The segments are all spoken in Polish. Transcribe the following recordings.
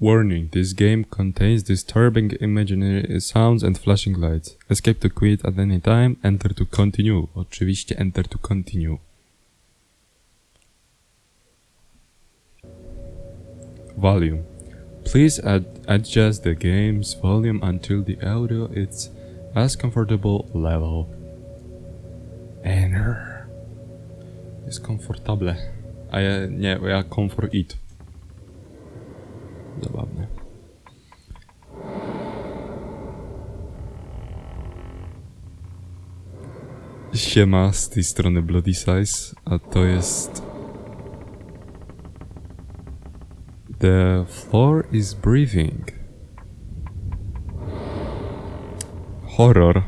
Warning, this game contains disturbing imaginary sounds and flashing lights. Escape to quit at any time, enter to continue. Oczywiście enter to continue. Volume. Please ad- adjust the game's volume until the audio is as comfortable level. Enter. Jest komfortable. A ja nie, ja comfort it. Zabawne. Siema z tej strony Bloody Size, a to jest... The floor is breathing. Horror.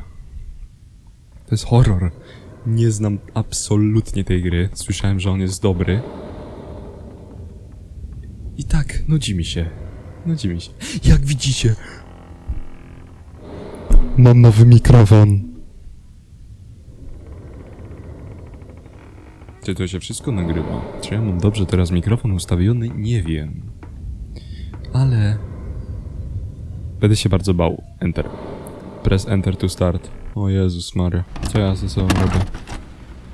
To jest horror. Nie znam absolutnie tej gry. Słyszałem, że on jest dobry. I tak, nudzi mi się. Nudzi mi się. Jak widzicie, mam nowy mikrofon. Czy to się wszystko nagrywa? Czy ja mam dobrze teraz mikrofon ustawiony? Nie wiem. Ale... Będę się bardzo bał. Enter. Press Enter to start. O Jezus Maria. Co ja ze sobą robię?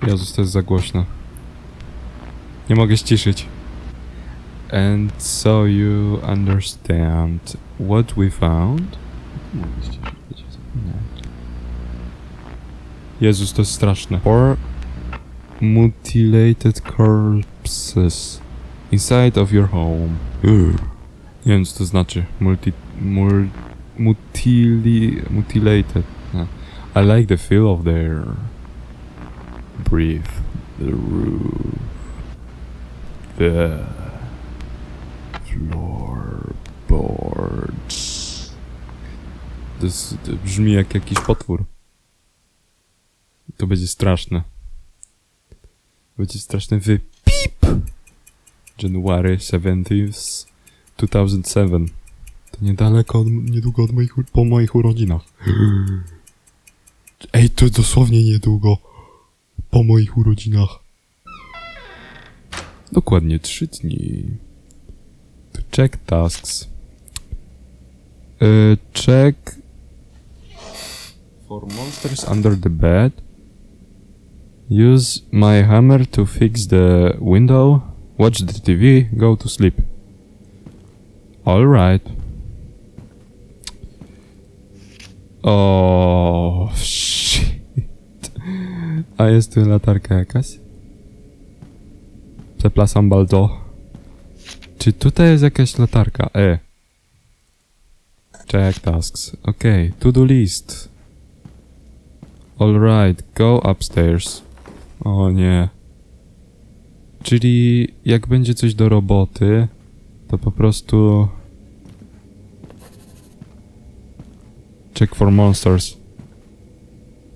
Jezus, to jest za głośno. Nie mogę ściszyć. And so you understand what we found? Jezus, to jest straszne. Four mutilated corpses inside of your home. Ugh. Nie wiem, co to znaczy. Multi... Mul, mutili, mutilated. I like the feel of their... breath. The roof. The... Floorboards. To, jest, to brzmi jak jakiś potwór. To będzie straszne. Będzie straszny wy... PIP! January 17th, 2007. To niedaleko, od, niedługo od moich, po moich urodzinach. Ej, to dosłownie niedługo po moich urodzinach. Dokładnie trzy dni. Check tasks. Check for monsters under the bed. Use my hammer to fix the window. Watch the TV. Go to sleep. Alright. O oh, shit. A jest tu latarka jakaś? Przepraszam bardzo. Czy tutaj jest jakaś latarka? E. Check tasks. Okej, to do list. Alright, go upstairs. O nie. Czyli jak będzie coś do roboty, to po prostu... Check for monsters.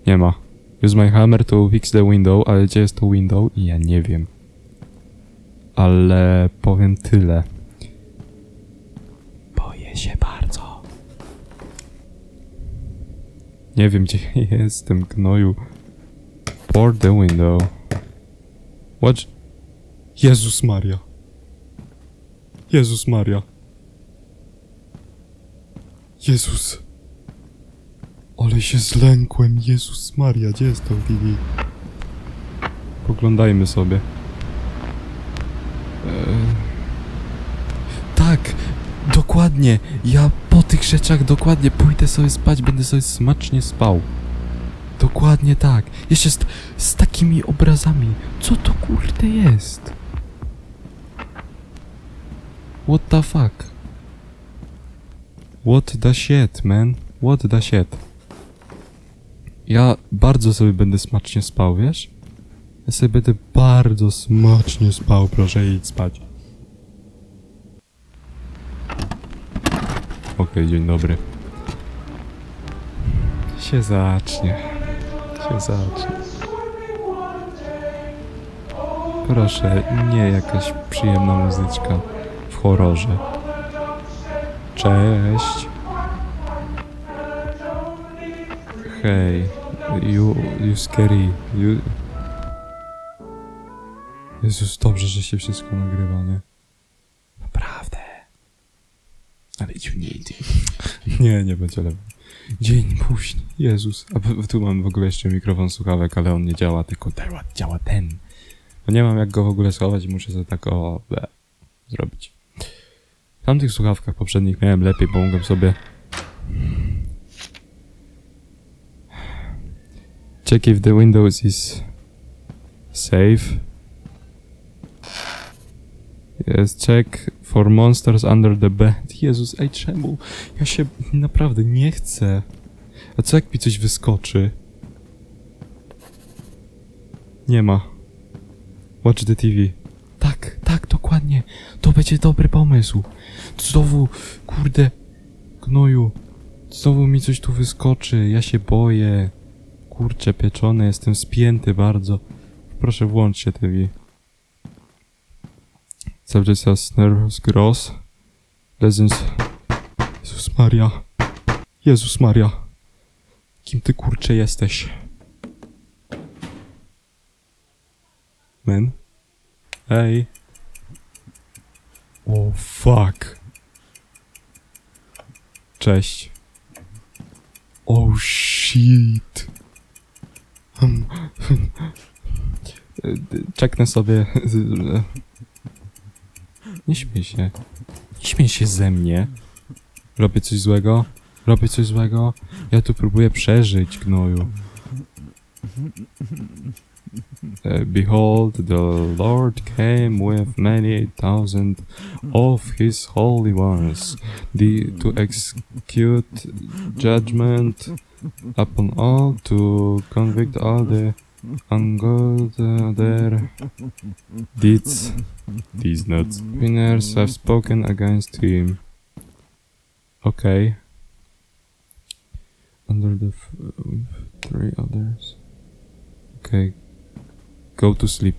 Nie ma. Use my hammer to fix the window, ale gdzie jest to window? Ja nie wiem. Ale powiem tyle. Boję się bardzo. Nie wiem gdzie jestem, gnoju. Port the window. Watch. Jezus Maria. Jezus Maria. Jezus. Ale się zlękłem. Jezus Maria, gdzie jest to TV? Poglądajmy sobie. Eee... Tak, dokładnie. Ja po tych rzeczach dokładnie pójdę sobie spać, będę sobie smacznie spał. Dokładnie tak. Jeszcze z, z takimi obrazami. Co to kurde jest? What the fuck? What the shit, man? What the shit? Ja bardzo sobie będę smacznie spał, wiesz? Ja sobie będę bardzo smacznie spał, proszę idź spać. Okej, dzień dobry. Się zacznie. Się zacznie. Proszę, nie jakaś przyjemna muzyczka w horrorze. Cześć. Hej, you, you scary, you... Jezus, dobrze, że się wszystko nagrywa, nie? Naprawdę. być mniej. Nie, nie będzie lepiej. Dzień późny. Jezus. A tu mam w ogóle jeszcze mikrofon słuchawek, ale on nie działa, tylko działa, działa ten. No nie mam jak go w ogóle schować i muszę sobie tak o... Ble, zrobić. W tamtych słuchawkach poprzednich miałem lepiej, bo mogłem sobie... Check if the Windows is safe. Yes, check for monsters under the bed. Jezus, ej czemu? Ja się naprawdę nie chcę. A co jak mi coś wyskoczy? Nie ma. Watch the TV. Tak, tak, dokładnie. To będzie dobry pomysł. Znowu, kurde, gnoju. Znowu mi coś tu wyskoczy. Ja się boję. Kurczę, pieczone, jestem spięty bardzo. Proszę, włączcie TV. Cały czas jest nervous gross. Legends. Jezus Maria. Jezus Maria. Kim ty kurczę jesteś? Men? Ej. O fuck. Cześć. Oh shit. Hmm. Czeknę sobie. Nie śmiej się. Nie śmiej się ze mnie. Robię coś złego? Robię coś złego? Ja tu próbuję przeżyć, gnoju. Uh, behold, the Lord came with many thousand of his holy ones, the, to execute judgment upon all, to convict all the their deeds. These nuts. Winners have spoken against him. Okay. Under the with three others. Okay. Go to sleep.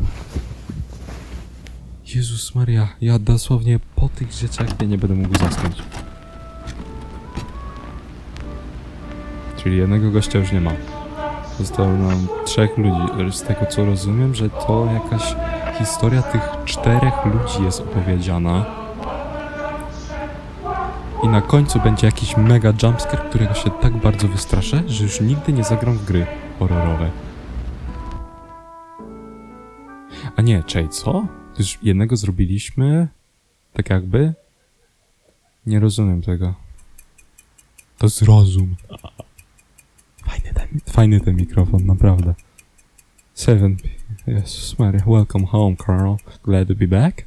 Jezus Maria, ja dosłownie po tych rzeczach nie będę mógł zasnąć. Czyli jednego gościa już nie ma. Zostało nam trzech ludzi. Z tego co rozumiem, że to jakaś historia tych czterech ludzi jest opowiedziana. I na końcu będzie jakiś mega jumpscare, którego się tak bardzo wystraszę, że już nigdy nie zagram w gry horrorowe. A nie, czej, co? Już jednego zrobiliśmy? Tak jakby? Nie rozumiem tego. To zrozum. Fajny ten, fajny ten mikrofon, naprawdę. Seven. Jezus Maria. Welcome home, Carl. Glad to be back.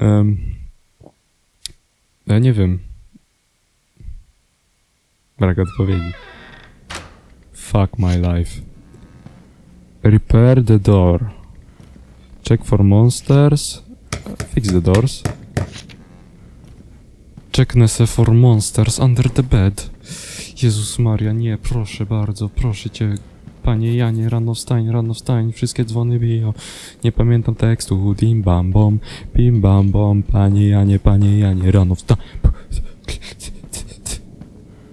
Um, ja nie wiem. Brak odpowiedzi. Fuck my life. Repair the door. Check for monsters. Fix the doors. Checknę se for monsters under the bed. Jezus Maria, nie, proszę bardzo, proszę cię. Panie Janie, rano wstań, rano wstań, wszystkie dzwony biją. Nie pamiętam tekstu, dim bam bom, bim bam bom, panie Janie, panie Janie, rano wstań.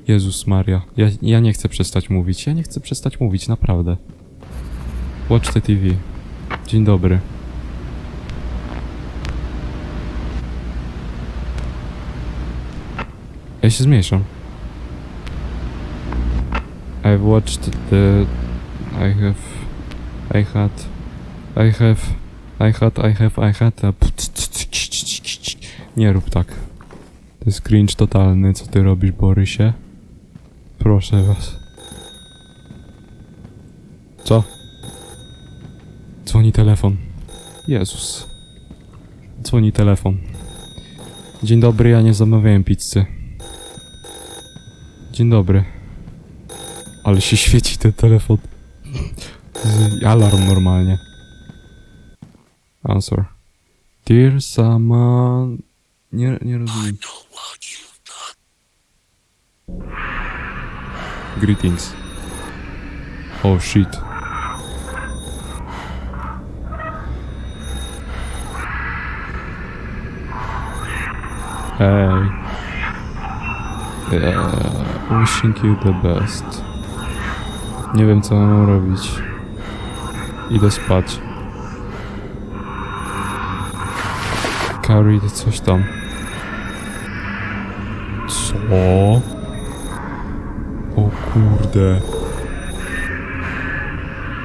Jezus Maria, ja, ja nie chcę przestać mówić, ja nie chcę przestać mówić, naprawdę. Watch the TV. Dzień dobry. Ja się zmniejszam. I've watched the... I have... I had... I have... I had, I have, I had... A... Nie rób tak. To jest cringe totalny, co ty robisz, Borysie. Proszę was. Co? Dzwoni telefon. Jezus. Dzwoni telefon. Dzień dobry, ja nie zamawiałem pizzy. Dzień dobry. Ale się świeci ten telefon. Alarm normalnie. Answer. Dear someone... Nie, nie rozumiem. Greetings. Oh shit. Hey. Yeah, wishing you the best. Nie wiem co mam robić. Idę spać. Carried coś tam. O. O kurde.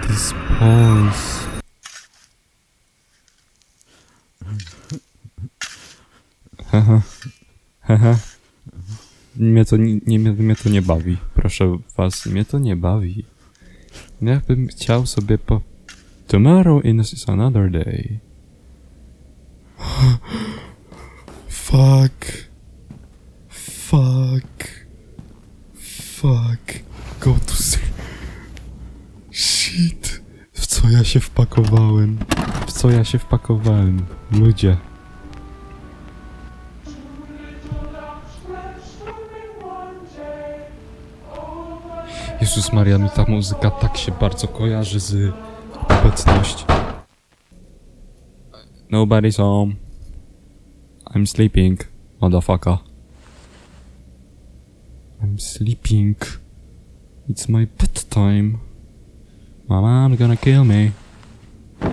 To jest Pons. Haha. Haha. Mnie to nie, mnie to nie bawi. Proszę was, mnie to nie bawi. Ja bym chciał sobie po... Tomorrow is another day. Fuck. Fuck. Fuck. Go to sleep. Shit. W co ja się wpakowałem? W co ja się wpakowałem? Ludzie. Jezus Maria, mi ta muzyka tak się bardzo kojarzy z obecność. Nobody's home. I'm sleeping, motherfucker. I'm sleeping. It's my bedtime. Mama, gonna kill me.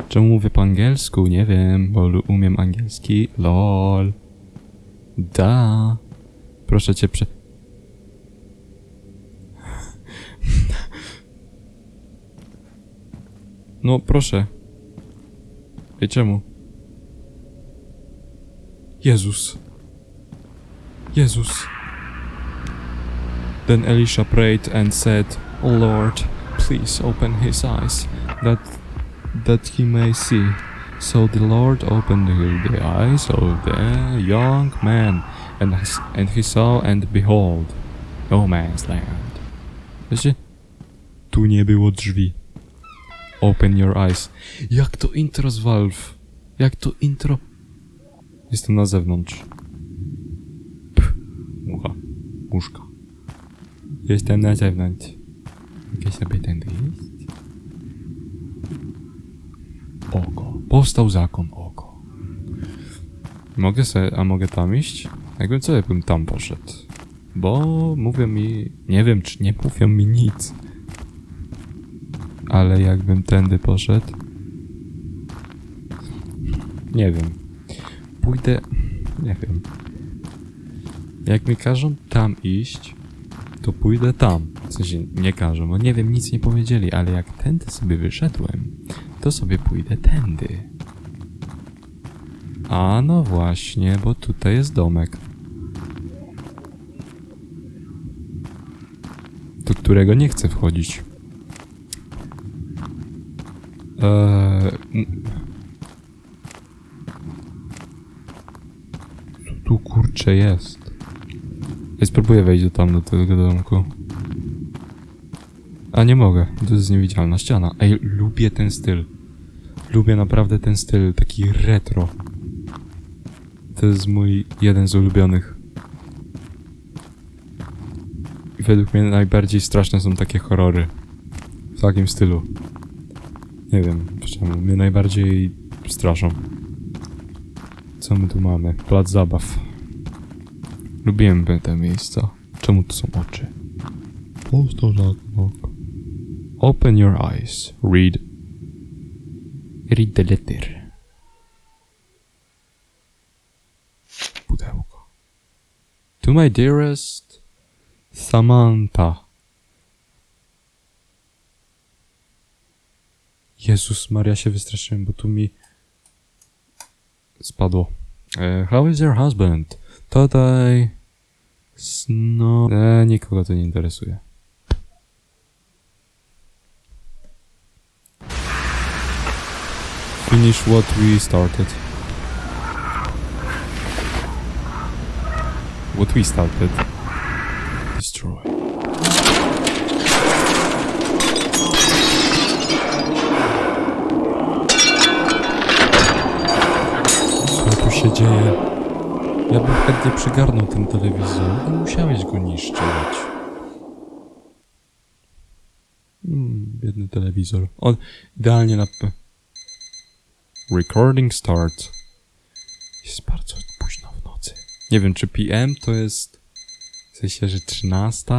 Czemu mówię po angielsku? Nie wiem, bo umiem angielski. LOL. Da. Proszę cię prze... No, proszę. Ej, czemu? Jezus. Jezus. Then Elisha prayed and said, O Lord, please open his eyes, that that he may see. So the Lord opened the- eyes of the young man, and, and he saw and behold, no man's land. Wiecie? Tu nie było drzwi. Open your eyes. Jak to intro z Valve? Jak to intro? Jestem na zewnątrz. Pff, mucha. Muszka. Jestem na zewnątrz. Mogę sobie tędy iść? Oko. Powstał zakon oko. Mogę se, a mogę tam iść? Jakbym co, jakbym tam poszedł? Bo mówią mi, nie wiem czy nie mówią mi nic. Ale jakbym tędy poszedł? Nie wiem. Pójdę, nie wiem. Jak mi każą tam iść, to pójdę tam. W sensie nie każą, bo nie wiem, nic nie powiedzieli, ale jak tędy sobie wyszedłem, to sobie pójdę tędy. A no właśnie, bo tutaj jest domek. Do którego nie chcę wchodzić. Eee, co tu kurcze jest? Ja spróbuję wejść do tam, do tego domku. A nie mogę, to jest niewidzialna ściana. Ej, lubię ten styl. Lubię naprawdę ten styl, taki retro. To jest mój jeden z ulubionych. Według mnie najbardziej straszne są takie horrory. W takim stylu. Nie wiem czemu, mnie najbardziej straszą. Co my tu mamy? Plac zabaw. Lubiłem te miejsca. Czemu tu są oczy? Zakon. Open your eyes. Read. Read the letter. Pudełko. To my dearest Samantha. Jezus Maria się wystraszyłem, bo tu mi spadło. E, how is your husband? Tutaj... Sno... E, nikogo to nie interesuje. Finish what we started. What we started. Destroy. Co tu się dzieje? Ja bym chętnie przygarnął ten telewizor, ale musiałeś go niszczyć. Hmm, biedny telewizor. On idealnie na... Recording start. Jest bardzo późno w nocy. Nie wiem, czy PM to jest... W sensie, że 13?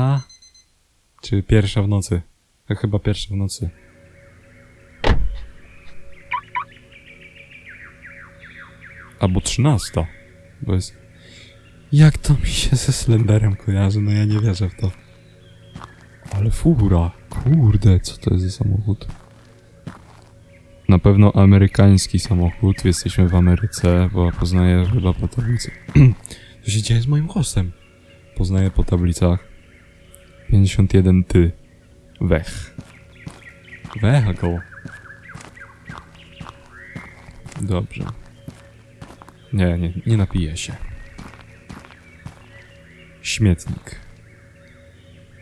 Czy pierwsza w nocy? Chyba pierwsza w nocy. Albo 13. Bo jest... Jak to mi się ze Slenderem kojarzy? No ja nie wierzę w to. Ale fura. Kurde, co to jest za samochód? Na pewno amerykański samochód. Jesteśmy w Ameryce, bo poznaję chyba po tablicy. Co się dzieje z moim głosem? Poznaję po tablicach. 51 ty. Wech. Vehicle. Dobrze. Nie, nie, nie napiję się. Śmietnik.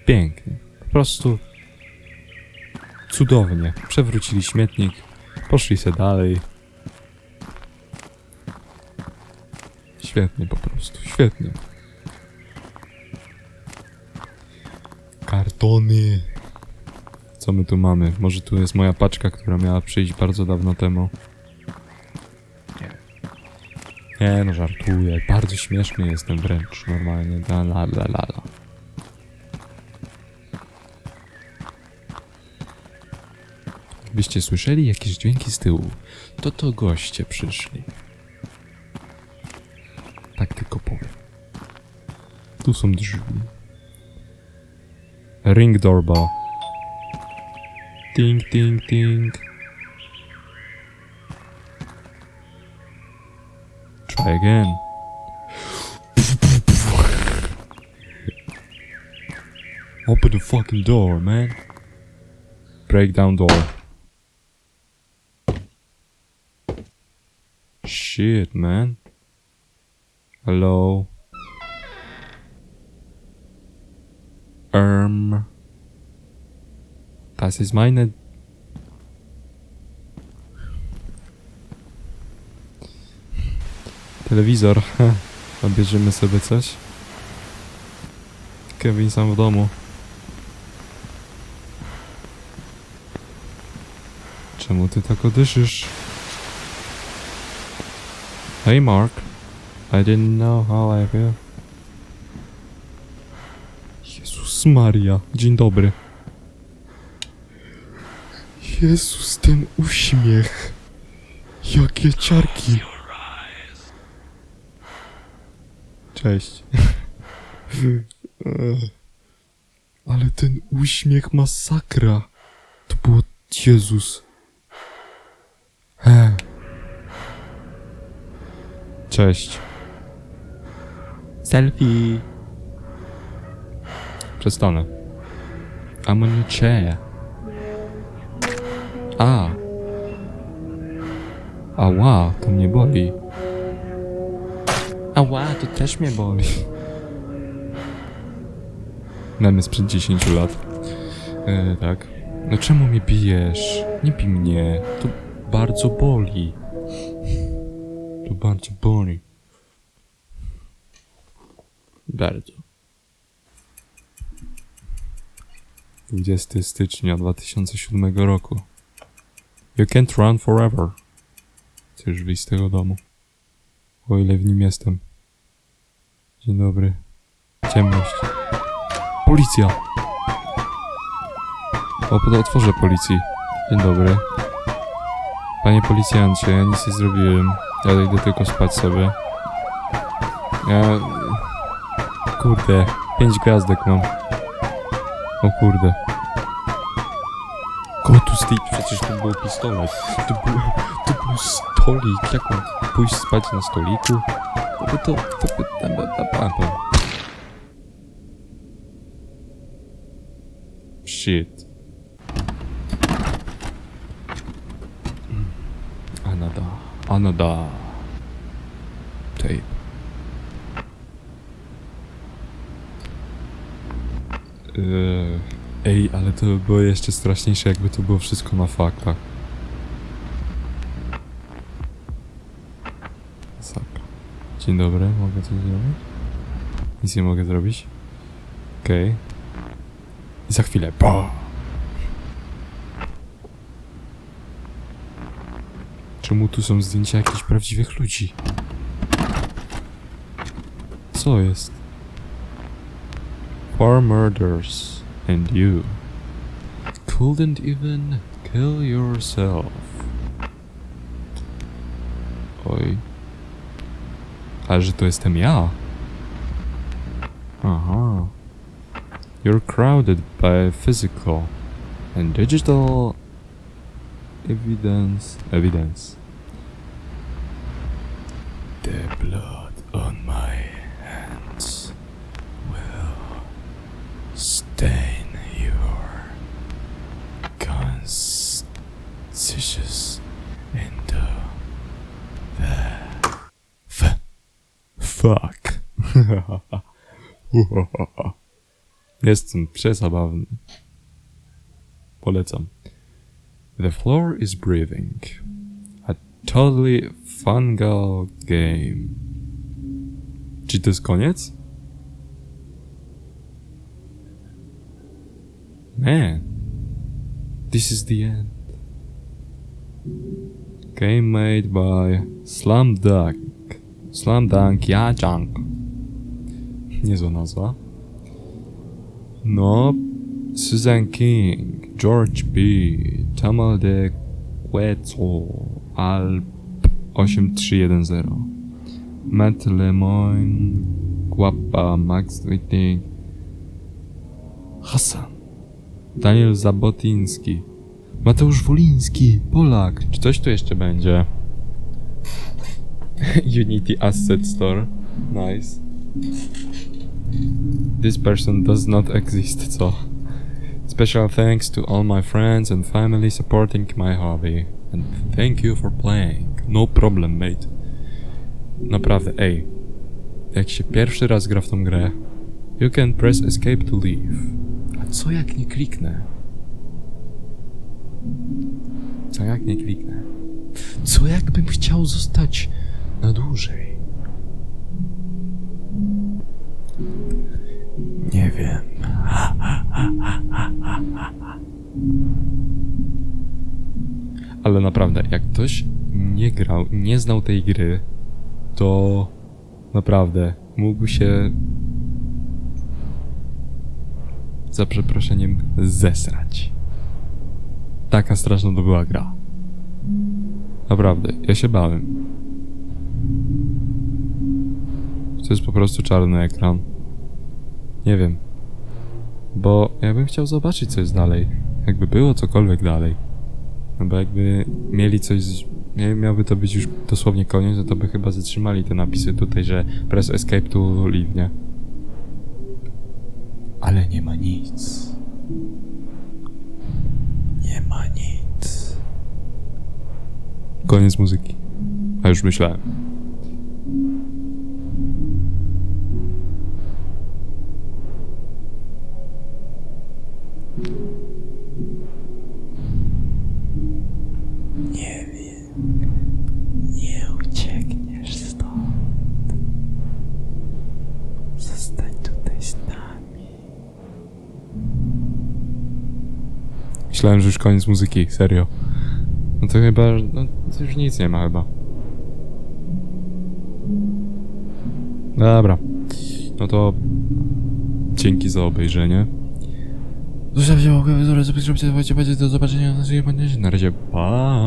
Pięknie. Po prostu cudownie. Przewrócili śmietnik, poszli se dalej. Świetnie po prostu, świetnie. Kartony. Co my tu mamy? Może tu jest moja paczka, która miała przyjść bardzo dawno temu. Nie. No, żartuję. Bardzo śmieszny jestem wręcz, normalnie. La la la la la. Byście słyszeli jakieś dźwięki z tyłu, to to goście przyszli. Tak tylko powiem. Tu są drzwi. Ring doorbell. Ting, ting, ting. Try again. Open the fucking door, man. Break down door. Shit, man. Hello. Um. Das ist meine. Telewizor. Obejrzymy sobie coś. Kevin sam w domu. Czemu ty tak odyszysz? Hey Mark. I didn't know how I feel. Jezus Maria. Dzień dobry. Jezus, ten uśmiech. Jakie ciarki. Cześć. Ale ten uśmiech masakra. To było Jezus. He. Cześć. Selfie. Przestanę. I'm on a chair. A. Ała, to mnie boli. Ała, to też mnie boli. Memy sprzed 10 lat. E, tak. No czemu mnie bijesz? Nie bij mnie. To bardzo boli. To bardzo boli. Bardzo. 20 stycznia 2007 roku. You can't run forever. Chcesz wyjść z tego domu. O ile w nim jestem. Dzień dobry. Ciemność. Policja! O, to otworzę policji. Dzień dobry. Panie policjancie, ja nic nie zrobiłem. Ja idę tylko spać sobie. Ja... Kurde, pięć gwiazdek mam. O kurde. Sleep, przecież to był pistolet. To był, to był stolik. Jak mam pójść spać na stoliku? To, to, to, to, to, to. Shit. Another, another tape. Eee, Ej, ale to by było jeszcze straszniejsze, jakby to było wszystko na faktach. Sakra. Dzień dobry, mogę coś zrobić? Nic nie mogę zrobić. Okej. I za chwilę. Bo! Czemu tu są zdjęcia jakichś prawdziwych ludzi? Co jest? Four murders and you couldn't even kill yourself. Ale że to jestem ja. Aha. You're crowded by physical and digital evidence. Evidence. The blood on Jestem przezabawny. Polecam. The floor is breathing. A totally fungal game. Czy to jest koniec? Man. This is the end. Game made by Slam Dunk. Slam Dunk Yajang. Niezła nazwa. No, Susan King, George B., Tamal de Quetzal, Alp 8310, Matt Lemoyne, Guapa, Max Whiting, Hassan, Daniel Zabotiński, Mateusz Woliński, Polak. Czy coś tu jeszcze będzie? Unity Asset Store. Nice. This person does not exist, co? Special thanks to all my friends and family supporting my hobby. And thank you for playing. No problem, mate. Naprawdę, ej. Jak się pierwszy raz gra w tą grę, you can press escape to leave. A co jak nie kliknę? Co jak nie kliknę? Co jakbym chciał zostać na dłużej? Nie wiem. Ale naprawdę, jak ktoś nie grał, nie znał tej gry, to naprawdę mógł się za przeproszeniem zesrać. Taka straszna to była gra. Naprawdę, ja się bałem. To jest po prostu czarny ekran. Nie wiem. Bo ja bym chciał zobaczyć, co jest dalej. Jakby było cokolwiek dalej. No bo jakby mieli coś. Miałby to być już dosłownie koniec, no to by chyba zatrzymali te napisy tutaj, że press escape to leave, nie? Ale nie ma nic. Nie ma nic. Koniec muzyki. A już myślałem. Myślałem, że już koniec muzyki, serio. No to chyba, no to już nic nie ma chyba. Dobra. No to dzięki za obejrzenie. Zostawcie łapkę w górę, subskrybujcie, do zobaczenia na naszej Na razie, pa.